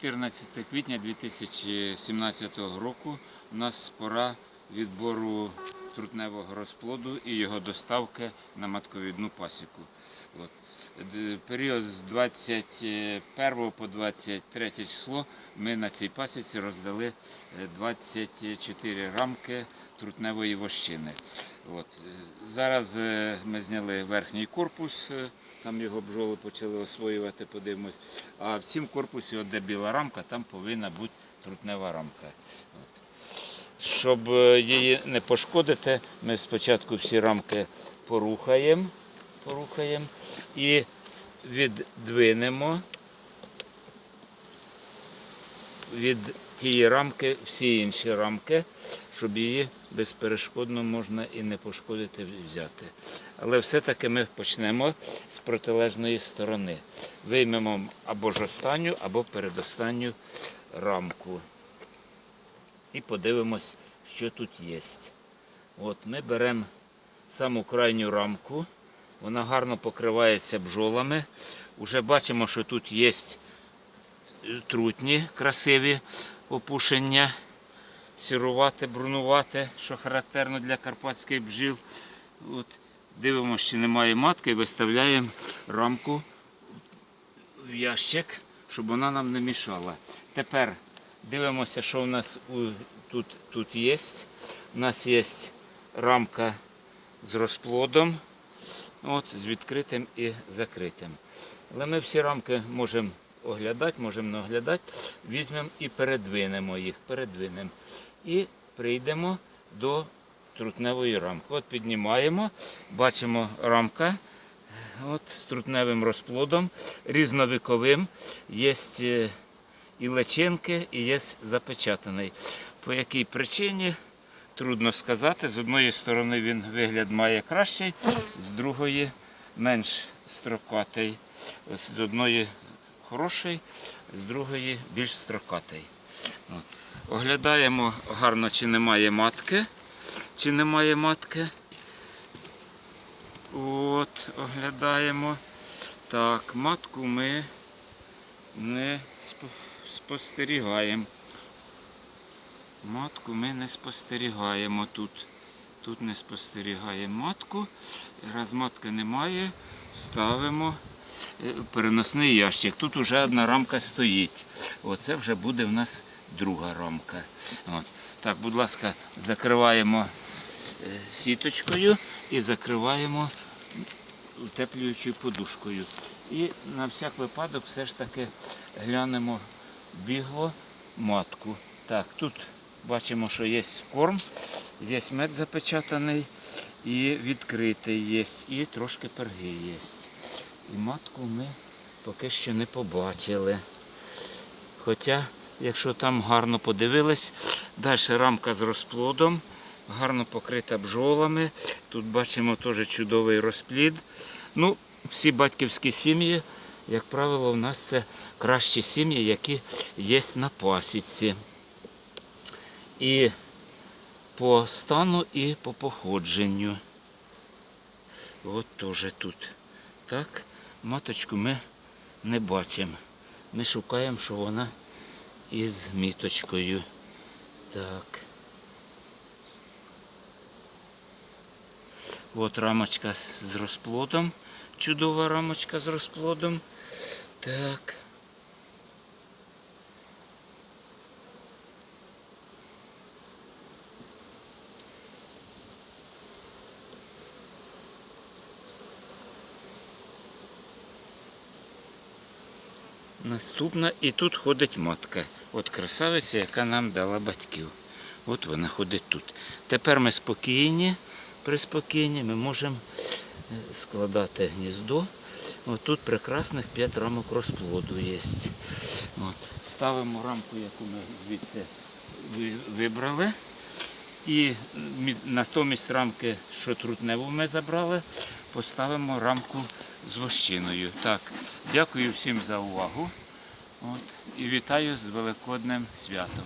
14 квітня 2017 року у нас пора відбору трутневого розплоду і його доставки на матковідну пасіку. От. Період з 21 по 23 число ми на цій пасіці роздали е, 24 рамки трутневої вощини. От. Е, Зараз е, ми зняли верхній корпус, е, там його бджоли почали освоювати, подивимось. А в цім корпусі, от де біла рамка, там повинна бути трутнева рамка. От. Щоб е, її не пошкодити, ми спочатку всі рамки порухаємо, порухаємо і віддвинемо від тієї рамки всі інші рамки, щоб її безперешкодно можна і не пошкодити взяти. Але все-таки ми почнемо з протилежної сторони. Виймемо або ж останню, або передостанню рамку. І подивимось, що тут є. От ми беремо саму крайню рамку. Вона гарно покривається бджолами. Уже бачимо, що тут є трутні, красиві опушення, сірувате, брунувате, що характерно для карпатських бджіл. От. Дивимося, чи немає матки, і виставляємо рамку в ящик, щоб вона нам не мішала. Тепер дивимося, що у нас тут, тут є. У нас є рамка з розплодом, от, з відкритим і закритим. Але ми всі рамки можемо оглядати, можемо не оглядати. Візьмемо і передвинемо їх, передвинемо. І прийдемо до трутневої рамки. От піднімаємо, бачимо рамка от, з трутневим розплодом, різновіковим. Є е, і личинки, і є запечатаний. По якій причині трудно сказати. З одної сторони він вигляд має кращий, з другої менш строкатий. Ось З одної хороший, з другої більш строкатий. От. Оглядаємо гарно, чи немає матки. Чи немає матки. От, оглядаємо. Так, матку ми не спостерігаємо. Матку ми не спостерігаємо тут. Тут не спостерігаємо матку. Раз матки немає, ставимо переносний ящик. Тут вже одна рамка стоїть. Оце вже буде в нас друга рамка. От. Так, будь ласка, закриваємо е, сіточкою і закриваємо утеплюючою подушкою. І на всяк випадок все ж таки глянемо бігло матку. Так, тут бачимо, що є корм, є мед запечатаний і відкритий є, і трошки перги є. І матку ми поки що не побачили. Хоча, якщо там гарно подивились, далі рамка з розплодом, гарно покрита бджолами. Тут бачимо теж чудовий розплід. Ну, всі батьківські сім'ї, як правило, у нас це кращі сім'ї, які є на пасіці. І по стану, і по походженню. От теж тут. Так, маточку ми не бачимо. Ми шукаємо, що вона із міточкою. Так. От рамочка з розплодом. Чудова рамочка з розплодом. Так. Наступна і тут ходить матка. От красавиця, яка нам дала батьків. От вона ходить тут. Тепер ми спокійні, приспокійні, ми можемо е, складати гніздо. От тут прекрасних 5 рамок розплоду є. От. Ставимо рамку, яку ми звідси вибрали. І натомість рамки, що трутневу ми забрали, поставимо рамку з вощиною. Так, дякую всім за увагу. От, і вітаю з Великодним святом.